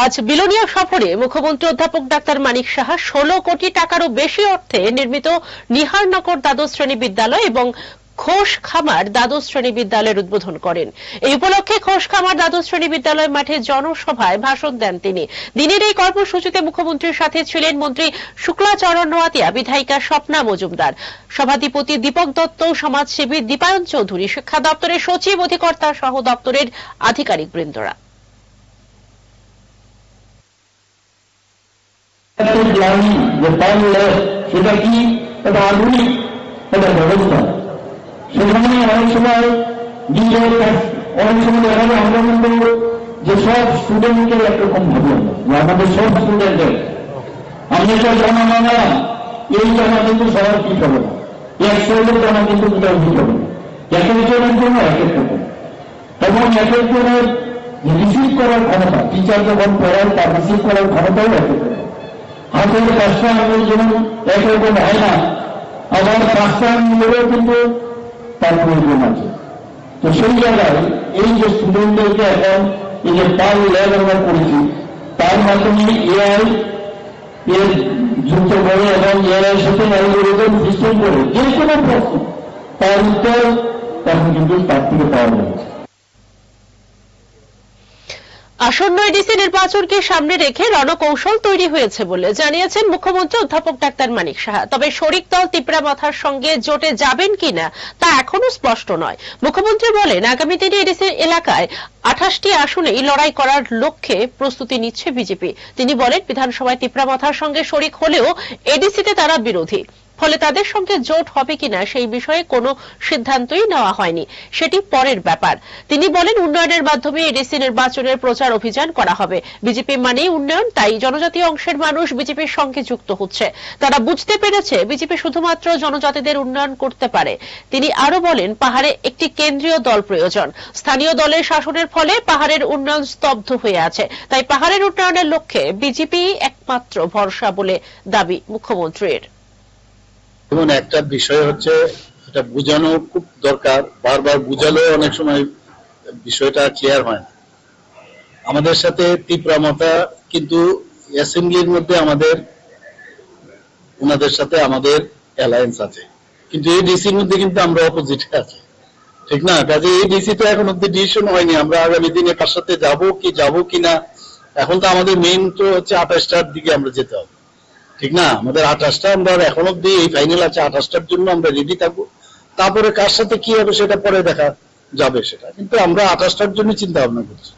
আজ বিলোনিয়া সফরে মুখ্যমন্ত্রী অধ্যাপক ডাক্তার মানিক সাহা ষোলো কোটি টাকারও বেশি অর্থে নির্মিত নিহারনগর দ্বাদশ শ্রেণি বিদ্যালয় এবং ঘোষ খামার দ্বাদশ শ্রেণি বিদ্যালয়ের উদ্বোধন করেন। এই উপলক্ষে ঘোষ খামার দ্বাদশ শ্রেণি বিদ্যালয় মাঠে জনসভায় ভাষণ দেন তিনি। দিনের এই কর্মসূচিতে মুখ্যমন্ত্রীর সাথে ছিলেন মন্ত্রী শুক্লাচরণ নোয়াতিয়া বিধায়িকা স্বপ্না মজুমদার, সভাধিপতি দীপক দত্ত, সমাজসেবী দীপায়ন চৌধুরী, শিক্ষা দপ্তরের সচিব, অধিকর্তা সহ দপ্তরের আধিকারিক বৃন্দরা জানি যে পারলে সেটা কি একটা আধুনিক একটা ব্যবস্থা সেখানে অনেক সময় অনেক সময় দেখা যায় আমরা কিন্তু যে সব স্টুডেন্টকে একরকম ভাবলাম যে আমাদের সব স্টুডেন্টের আমি এটা জানা মানা এই জামা কিন্তু সবার ঠিক হবে না একশো জামা কিন্তু কোথাও ঠিক হবে না এক একজনের জন্য এক এক রকম তখন এক একজনের রিসিভ করার ক্ষমতা টিচার যখন পড়ায় তার রিসিভ করার ক্ষমতাও এক এক হাতের পাঁচটা আঙুল যেমন একরকম হয় না, আবার পাঁচটা আঙুলেরও কিন্তু তার প্রয়োজন আছে। তো সেই জায়গায় এই যে স্টুডেন্টদেরকে এখন এই যে পার ল্যাব আমরা করেছি, তার মাধ্যমে এআই এর যুক্ত করে এবং এআই সাথে অ্যালগোরিদম সিস্টেম করে যে কোনো প্রশ্ন, তার উত্তর তখন কিন্তু তার থেকে পাওয়া যায় আসন্ন এডিসি নির্বাচনকে সামনে রেখে রণকৌশল তৈরি হয়েছে বলে জানিয়েছেন মুখ্যমন্ত্রী অধ্যাপক ডাক্তার মানিক সাহা। তবে শরিক দল তিপ্রা মাথার সঙ্গে জোটে যাবেন কিনা তা এখনও স্পষ্ট নয়। মুখ্যমন্ত্রী বলেন, আগামী দিনে এডিসি এলাকায় আঠাশটি আসনেই লড়াই করার লক্ষ্যে প্রস্তুতি নিচ্ছে বিজেপি। তিনি বলেন, বিধানসভায় তিপ্রা মাথার সঙ্গে শরিক হলেও এডিসিতে তারা বিরোধী। ফলে তাদের সঙ্গে জোট হবে কিনা সেই বিষয়ে কোনো সিদ্ধান্তই নেওয়া হয়নি। সেটি পরের ব্যাপার। তিনি বলেন, উন্নয়নের মাধ্যমে এডিসি নির্বাচনের প্রচার অভিযান করা হবে। বিজেপি মানেই উন্নয়ন, তাই জনজাতীয় অংশের মানুষ বিজেপির সঙ্গে যুক্ত হচ্ছে। তারা বুঝতে পেরেছে বিজেপি শুধুমাত্র জনজাতিদের উন্নয়ন করতে পারে। তিনি আরও বলেন, পাহাড়ে একটি কেন্দ্রীয় দল প্রয়োজন। স্থানীয় দলের শাসনের ফলে পাহাড়ের উন্নয়ন স্তব্ধ হয়ে আছে। তাই পাহাড়ের উন্নয়নের লক্ষ্যে বিজেপি একমাত্র ভরসা বলে দাবি মুখ্যমন্ত্রীর। এবং একটা বিষয় হচ্ছে, এটা বোঝানো খুব দরকার। বারবার বুঝালেও অনেক সময় বিষয়টা ক্লিয়ার হয় না। আমাদের সাথে তীব্রামতা কিন্তু অ্যাসেম্বলির মধ্যে আমাদের ওনাদের সাথে আমাদের অ্যালায়েন্স আছে। কিন্তু এই ডিসির মধ্যে কিন্তু আমরা অপোজিটে আছি। ঠিক না? কাজে এই ডিসি তো এখন অব্দি ডিসিশন হয়নি। আমরা আগামী দিনে কার সাথে যাব, কি যাব কি না, এখন তো আমাদের মেইন তো হচ্ছে আঠাশটার দিকে আমরা যেতে হবে। ঠিক না? আমাদের আঠাশটা আমরা এখন অব্দি এই ফাইনাল আছে, আঠাশটার জন্য আমরা রেডি থাকব। তারপরে কার সাথে কি হবে সেটা পরে দেখা যাবে সেটা। কিন্তু আমরা আঠাশটার জন্য চিন্তা ভাবনা করছি।